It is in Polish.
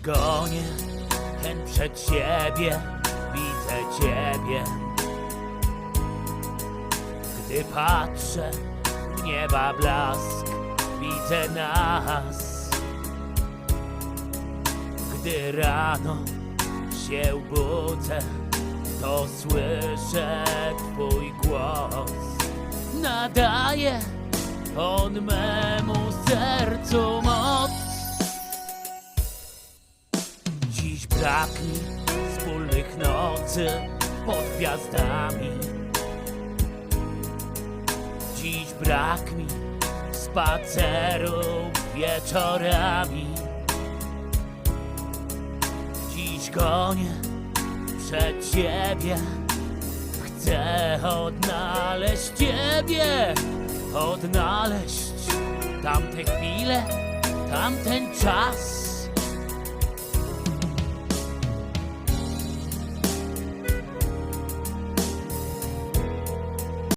gonię, hen przed siebie, widzę ciebie. Gdy patrzę w nieba blask, widzę nas. Gdy rano się budzę, to słyszę Twój głos. Nadaje on memu sercu moc. Dziś brak mi wspólnych nocy pod gwiazdami. Dziś brak mi spacerów wieczorami. Dziś gonię przed siebie. Chcę odnaleźć ciebie, odnaleźć tamte chwile, tamten czas.